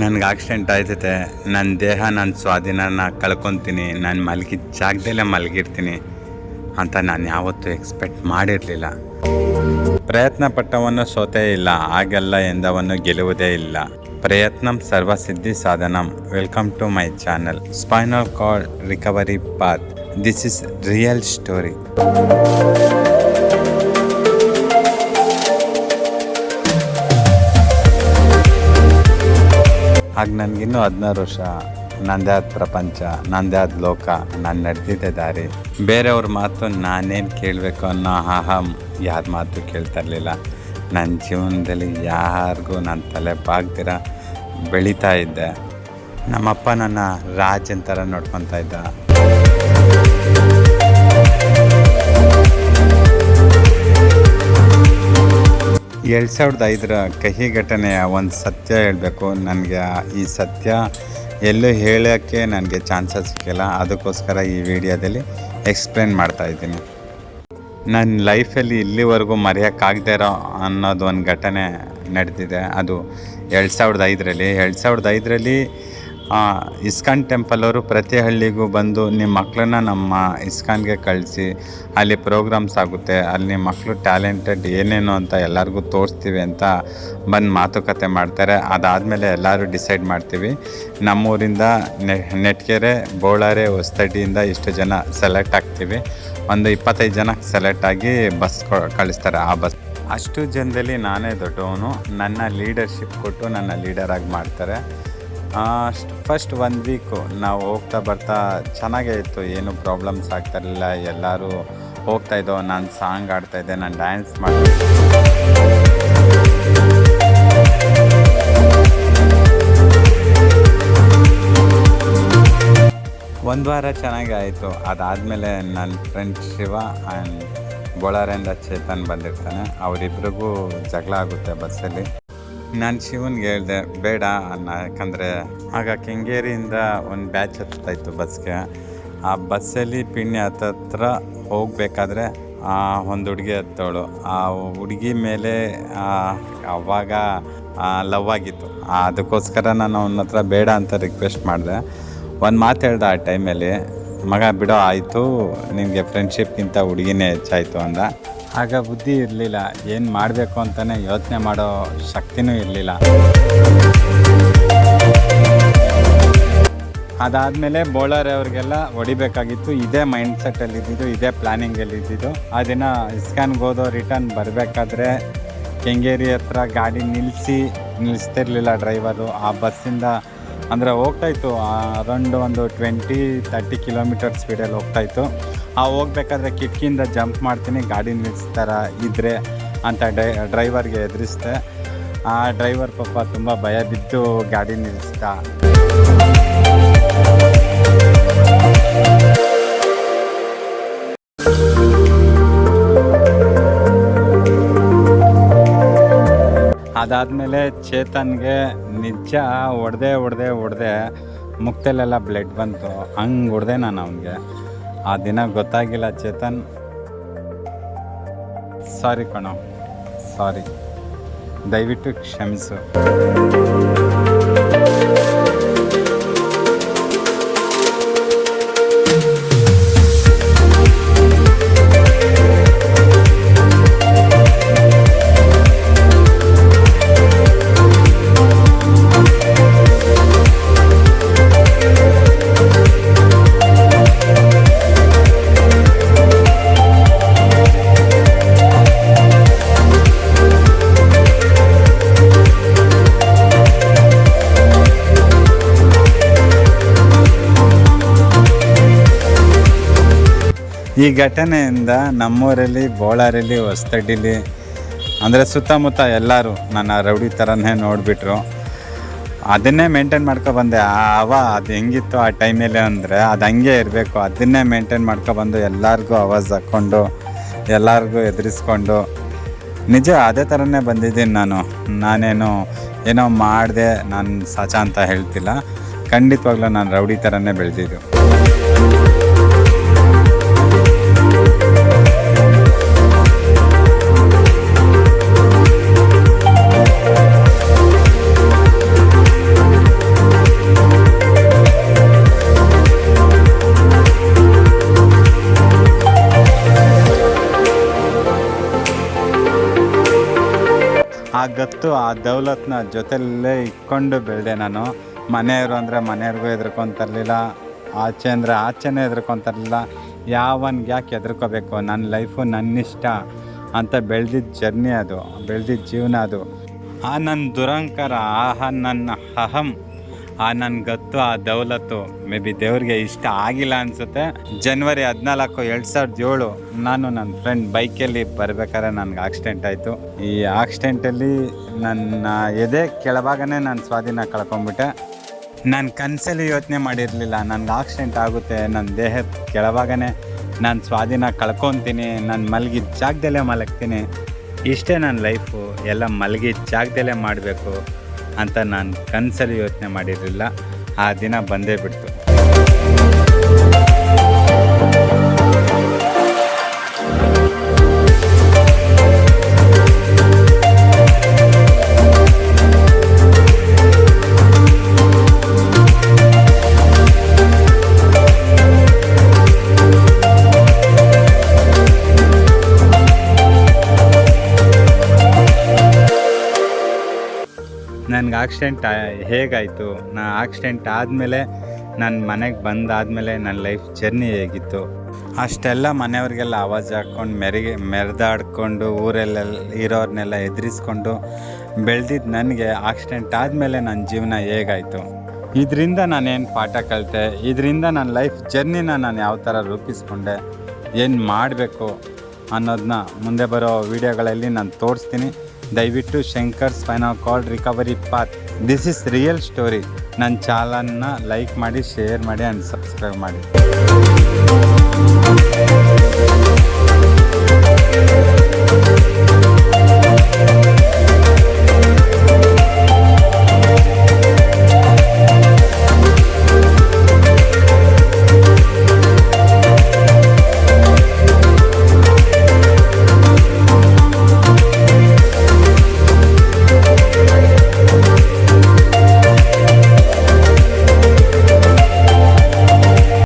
ನನಗೆ ಆಕ್ಸಿಡೆಂಟ್ ಆಯ್ತೈತೆ. ನನ್ನ ದೇಹ ನನ್ನ ಸ್ವಾಧೀನನ ಕಳ್ಕೊತೀನಿ. ನಾನು ಮಲಗಿದ ಜಾಗದಲ್ಲೇ ಮಲಗಿರ್ತೀನಿ ಅಂತ ನಾನು ಯಾವತ್ತೂ ಎಕ್ಸ್ಪೆಕ್ಟ್ ಮಾಡಿರಲಿಲ್ಲ. ಪ್ರಯತ್ನ ಪಟ್ಟವನ್ನು ಸೋತೇ ಇಲ್ಲ. ಆಗಲ್ಲ ಎಂದವನ್ನು ಗೆಲುವುದೇ ಇಲ್ಲ. ಪ್ರಯತ್ನಂ ಸರ್ವಸಿದ್ಧಿ ಸಾಧನಂ. Welcome to my channel spinal cord recovery path this is real story ಆಗ ನನಗಿನ್ನೂ ಹದಿನಾರು ವರ್ಷ. ನಂದೇ ಆದ ಪ್ರಪಂಚ ನಂದೇ ಆದ ಲೋಕ, ನಾನು ನಡೆದಿದ್ದೆ ದಾರಿ. ಬೇರೆಯವ್ರ ಮಾತು ನಾನೇನು ಕೇಳಬೇಕು ಅನ್ನೋ ಅಹಂ ಯಾರ ಮಾತು ಕೇಳ್ತಾ ಇರಲಿಲ್ಲ ನನ್ನ ಜೀವನದಲ್ಲಿ ಯಾರಿಗೂ ನನ್ನ ತಲೆ ಬಾಗ್ದಿರ ಬೆಳೀತಾ ಇದ್ದೆ. ನಮ್ಮಪ್ಪ ನನ್ನ ರಾಜ್ ಥರ ನೋಡ್ಕೊತಾ ಇದ್ದ. ಎರಡು ಸಾವಿರದ ಐದರ ಕಹಿ ಘಟನೆಯ ಒಂದು ಸತ್ಯ ಹೇಳಬೇಕು. ನನಗೆ ಈ ಸತ್ಯ ಎಲ್ಲೂ ಹೇಳೋಕ್ಕೆ ನನಗೆ ಚಾನ್ಸಸ್ ಸಿಕ್ಕಿಲ್ಲ. ಅದಕ್ಕೋಸ್ಕರ ಈ ವಿಡಿಯೋದಲ್ಲಿ ಎಕ್ಸ್ಪ್ಲೇನ್ ಮಾಡ್ತಾ ಇದ್ದೀನಿ. ನನ್ನ ಲೈಫಲ್ಲಿ ಇಲ್ಲಿವರೆಗೂ ಮರೆಯೋಕ್ಕಾಗದೇ ಇರೋ ಅನ್ನೋದು ಒಂದು ಘಟನೆ ನಡೆದಿದೆ. ಅದು ಎರಡು ಸಾವಿರದ ಐದರಲ್ಲಿ. ಎರಡು ಸಾವಿರದ ಐದರಲ್ಲಿ ಇಸ್ಕಾನ್ ಟೆಂಪಲ್ ಅವರು ಪ್ರತಿ ಹಳ್ಳಿಗೂ ಬಂದು ನಿಮ್ಮ ಮಕ್ಕಳನ್ನ ನಮ್ಮ ಇಸ್ಕಾನ್ಗೆ ಕಳಿಸಿ, ಅಲ್ಲಿ ಪ್ರೋಗ್ರಾಮ್ಸ್ ಆಗುತ್ತೆ, ಅಲ್ಲಿ ಮಕ್ಕಳು ಟ್ಯಾಲೆಂಟೆಡ್ ಏನೇನು ಅಂತ ಎಲ್ಲರಿಗೂ ತೋರಿಸ್ತೀವಿ ಅಂತ ಬಂದು ಮಾತುಕತೆ ಮಾಡ್ತಾರೆ. ಅದಾದಮೇಲೆ ಎಲ್ಲರೂ ಡಿಸೈಡ್ ಮಾಡ್ತೀವಿ. ನಮ್ಮೂರಿಂದ ನೆ ನೆಟ್ಕೆರೆ ಬೋಳಾರೆ ಹೊಸ್ತಡಿಯಿಂದ ಇಷ್ಟು ಜನ ಸೆಲೆಕ್ಟ್ ಆಗ್ತೀವಿ. ಒಂದು ಇಪ್ಪತ್ತೈದು ಜನ ಸೆಲೆಕ್ಟ್ ಆಗಿ ಬಸ್ ಕಳಿಸ್ತಾರೆ ಆ ಬಸ್. ಅಷ್ಟು ಜನದಲ್ಲಿ ನಾನೇ ದೊಡ್ಡವನು. ನನ್ನ ಲೀಡರ್ಶಿಪ್ ಕೊಟ್ಟು ನನ್ನ ಲೀಡರಾಗಿ ಮಾಡ್ತಾರೆ. ಅಷ್ಟು ಫಸ್ಟ್ ಒನ್ ವೀಕು ನಾವು ಹೋಗ್ತಾ ಬರ್ತಾ ಚೆನ್ನಾಗೇ ಇತ್ತು. ಏನು ಪ್ರಾಬ್ಲಮ್ಸ್ ಆಗ್ತಾ ಇರಲಿಲ್ಲ. ಎಲ್ಲರೂ ಹೋಗ್ತಾ ಇದ್ದೋ, ನಾನು ಸಾಂಗ್ ಆಡ್ತಾಯಿದ್ದೆ ನಾನು ಡ್ಯಾನ್ಸ್ ಮಾಡಿ ಒಂದು ವಾರ ಚೆನ್ನಾಗಿ ಆಯಿತು. ಅದಾದಮೇಲೆ ನನ್ನ ಫ್ರೆಂಡ್ ಶಿವ ಆ್ಯಂಡ್ ಬೋಳಾರಿಂದ ಚೇತನ್ ಬಂದಿರ್ತಾನೆ. ಅವರಿಬ್ರಿಗೂ ಜಗಳ ಆಗುತ್ತೆ ಬಸ್ಸಲ್ಲಿ. ನಾನು ಶಿವನ್ಗೆ ಹೇಳಿದೆ, ಬೇಡ ಅನ್ನ, ಯಾಕಂದರೆ ಆಗ ಕೆಂಗೇರಿಯಿಂದ ಒಂದು ಬ್ಯಾಚ್ ಹತ್ತಾಯಿತ್ತು ಬಸ್ಗೆ. ಆ ಬಸ್ಸಲ್ಲಿ ಪಿಣ್ಯ ಹತ್ತತ್ರ ಹೋಗಬೇಕಾದ್ರೆ ಒಂದು ಹುಡುಗಿ ಹತ್ತೋಳು. ಆ ಹುಡುಗಿ ಮೇಲೆ ಅವಾಗ ಲವ್ ಆಗಿತ್ತು. ಅದಕ್ಕೋಸ್ಕರ ನಾನು ಅವನ ಹತ್ರ ಬೇಡ ಅಂತ ರಿಕ್ವೆಸ್ಟ್ ಮಾಡಿದೆ. ಒಂದು ಮಾತು ಹೇಳ್ದೆ ಆ ಟೈಮಲ್ಲಿ ಮಗ ಬಿಡೋ ಆಯಿತು, ನಿನಗೆ ಫ್ರೆಂಡ್ಶಿಪ್ಗಿಂತ ಹುಡುಗಿನೇ ಹೆಚ್ಚಾಯಿತು ಅಂದ. ಆಗ ಬುದ್ಧಿ ಇರಲಿಲ್ಲ. ಏನು ಮಾಡಬೇಕು ಅಂತಲೇ ಯೋಚನೆ ಮಾಡೋ ಶಕ್ತಿನೂ ಇರಲಿಲ್ಲ. ಅದಾದಮೇಲೆ ಬೌಲರ್ ಅವ್ರಿಗೆಲ್ಲ ಹೊಡಿಬೇಕಾಗಿತ್ತು. ಇದೇ ಮೈಂಡ್ ಸೆಟ್ಟಲ್ಲಿ ಇದ್ದಿದ್ದು, ಇದೇ ಪ್ಲಾನಿಂಗಲ್ಲಿ ಇದ್ದಿದ್ದು. ಆ ದಿನ ಇಸ್ಕಾನ್ಗೆ ಹೋದೋ ರಿಟರ್ನ್ ಬರಬೇಕಾದ್ರೆ ಕೆಂಗೇರಿ ಹತ್ರ ಗಾಡಿ ನಿಲ್ಲಿಸಿ ನಿಲ್ಲಿಸ್ತಿರ್ಲಿಲ್ಲ ಡ್ರೈವರು ಆ ಬಸ್ಸಿಂದ ಅಂದರೆ ಹೋಗ್ತಾಯಿತ್ತು ಅರೌಂಡ್ ಒಂದು ಟ್ವೆಂಟಿ ತರ್ಟಿ ಕಿಲೋಮೀಟರ್ ಸ್ಪೀಡಲ್ಲಿ ಹೋಗ್ತಾಯಿತ್ತು ಆ ಹೋಗ್ಬೇಕಾದ್ರೆ ಕಿಟಕಿಯಿಂದ ಜಂಪ್ ಮಾಡ್ತೀನಿ, ಗಾಡಿ ನಿಲ್ಲಿಸ್ತಾರ ಇದ್ದರೆ ಅಂತ ಡೈ ಡ್ರೈವರ್ಗೆ ಎದುರಿಸ್ದೆ ಆ ಡ್ರೈವರ್ ಪಾಪ ತುಂಬ ಭಯ ಬಿದ್ದು ಗಾಡಿ ನಿಲ್ಲಿಸ್ದ ಅದಾದಮೇಲೆ ಚೇತನ್ಗೆ ನಿಜ ಹೊಡೆದೆ ಹೊಡೆದೆ ಹೊಡೆದೆ ಮುಕ್ತಲೆಲ್ಲ ಬ್ಲಡ್ ಬಂತು. ಹಂಗೆ ಹೊಡೆದೆ ನಾನು ಅವನಿಗೆ. ಆ ದಿನ ಗೊತ್ತಾಗಿಲ್ಲ ಚೇತನ್. ಸಾರಿ ಕಣೋ. ಸಾರಿ ದಯವಿಟ್ಟು ಕ್ಷಮಿಸು. ಈ ಘಟನೆಯಿಂದ ನಮ್ಮೂರಲ್ಲಿ ಬೋಳಾರಲ್ಲಿ ಹೊಸತಡ್ಡಿಲಿ ಅಂದರೆ ಸುತ್ತಮುತ್ತ ಎಲ್ಲರೂ ನನ್ನ ರೌಡಿ ಥರನೇ ನೋಡಿಬಿಟ್ರು. ಅದನ್ನೇ ಮೇಂಟೈನ್ ಬಂದೆ. ಆವ ಅದು ಹೆಂಗಿತ್ತು ಆ ಟೈಮಲ್ಲಿ ಅಂದರೆ ಅದು ಹಂಗೆ ಇರಬೇಕು. ಅದನ್ನೇ ಮೇಂಟೈನ್ ಮಾಡ್ಕೊಬಂದು ಎಲ್ಲರಿಗೂ ಆವಾಜ್ ಹಾಕ್ಕೊಂಡು, ಎಲ್ಲರಿಗೂ ಎದುರಿಸ್ಕೊಂಡು. ನಿಜ ಅದೇ ಥರನೇ ಬಂದಿದ್ದೀನಿ ನಾನು. ನಾನೇನು ಏನೋ ಮಾಡಿದೆ, ನಾನು ಸಚ ಅಂತ ಹೇಳ್ತಿಲ್ಲ. ಖಂಡಿತವಾಗ್ಲೂ ನಾನು ರೌಡಿ ಥರನೇ ಬೆಳೆದಿದ್ದು. ಗತ್ತು ಆ ದೌಲತ್ನ ಜೊತೆಯಲ್ಲೇ ಇಟ್ಕೊಂಡು ಬೆಳೆದೆ ನಾನು. ಮನೆಯವರು ಅಂದರೆ ಮನೆಯವ್ರಿಗೂ ಹೆದರ್ಕೊಂತರ್ಲಿಲ್ಲ ಆಚೆ ಅಂದರೆ ಆಚೆನೇ ಹೆದರ್ಕೊಂತರ್ಲಿಲ್ಲ ಯಾವನ್ಗೆ ಯಾಕೆ ಹೆದರ್ಕೋಬೇಕು? ನನ್ನ ಲೈಫು ನನ್ನಿಷ್ಟ ಅಂತ ಬೆಳೆದಿದ್ದ ಜರ್ನಿ ಅದು. ಬೆಳೆದಿದ್ದ ಜೀವನ ಅದು. ಆ ನನ್ನ ದುರಂಕಾರ ಆಹ ನನ್ನ ಅಹಂ ಆ ನನ್ನ ಗತ್ತು, ಆ ದೌಲತ್ತು, ಮೇ ಬಿ ದೇವ್ರಿಗೆ ಇಷ್ಟ ಆಗಿಲ್ಲ ಅನಿಸುತ್ತೆ. ಜನ್ವರಿ ಹದಿನಾಲ್ಕು, ಎರಡು ಸಾವಿರದ ಏಳು, ನಾನು ನನ್ನ ಫ್ರೆಂಡ್ ಬೈಕಲ್ಲಿ ಬರಬೇಕಾದ್ರೆ ನನಗೆ ಆಕ್ಸಿಡೆಂಟ್ ಆಯಿತು. ಈ ಆಕ್ಸಿಡೆಂಟಲ್ಲಿ ನನ್ನ ಎದೆ ಕೆಳಭಾಗನೇ ನಾನು ಸ್ವಾಧೀನ ಕಳ್ಕೊಂಡ್ಬಿಟ್ಟೆ ನಾನು ಕನಸಲ್ಲಿ ಯೋಚನೆ ಮಾಡಿರಲಿಲ್ಲ, ನನಗೆ ಆಕ್ಸಿಡೆಂಟ್ ಆಗುತ್ತೆ ನನ್ನ ದೇಹದ ಕೆಳಭಾಗನೇ ನಾನು ಸ್ವಾಧೀನ ಕಳ್ಕೊತೀನಿ, ನಾನು ಮಲಗಿದ ಜಾಗದಲ್ಲೇ ಮಲಗ್ತೀನಿ. ಇಷ್ಟೇ ನನ್ನ ಲೈಫು ಎಲ್ಲ ಮಲಗಿದ ಜಾಗದಲ್ಲೇ ಮಾಡಬೇಕು. ಅಂತ ನಾನು ಕನಸಲ್ಲಿ ಯೋಚನೆ ಮಾಡಿರಲಿಲ್ಲ. ಆ ದಿನ ಬಂದೇ ಬಿಡ್ತು. ನನಗೆ ಆಕ್ಸಿಡೆಂಟ್ ಹೇಗಾಯಿತು? ನಾ ಆಕ್ಸಿಡೆಂಟ್ ಆದಮೇಲೆ ನನ್ನ ಮನೆಗೆ ಬಂದಾದಮೇಲೆ ನನ್ನ ಲೈಫ್ ಜರ್ನಿ ಹೇಗಿತ್ತು? ಅಷ್ಟೆಲ್ಲ ಮನೆಯವ್ರಿಗೆಲ್ಲ ಆವಾಜ್ ಹಾಕ್ಕೊಂಡು ಮೆರಿಗೆ ಮೆರೆದಾಡ್ಕೊಂಡು ಊರಲ್ಲೆಲ್ಲ ಇರೋರ್ನೆಲ್ಲ ಎದುರಿಸ್ಕೊಂಡು ಬೆಳೆದಿದ್ದು ನನಗೆ ಆಕ್ಸಿಡೆಂಟ್ ಆದಮೇಲೆ ನನ್ನ ಜೀವನ ಹೇಗಾಯಿತು? ಇದರಿಂದ ನಾನೇನು ಪಾಠ ಕಲಿತೆ? ಇದರಿಂದ ನನ್ನ ಲೈಫ್ ಜರ್ನಿನ ನಾನು ಯಾವ ಥರ ರೂಪಿಸ್ಕೊಂಡೆ? ಏನು ಮಾಡಬೇಕು ಅನ್ನೋದನ್ನ ಮುಂದೆ ಬರೋ ವಿಡಿಯೋಗಳಲ್ಲಿ ನಾನು ತೋರಿಸ್ತೀನಿ. ದಯವಿಟ್ಟು Shankar spinal cord recovery path. This is real story ನನ್ನ ಚಾಲನ್ನ ಲೈಕ್ ಮಾಡಿ, ಶೇರ್ ಮಾಡಿ ಆ್ಯಂಡ್ ಸಬ್ಸ್ಕ್ರೈಬ್ ಮಾಡಿ.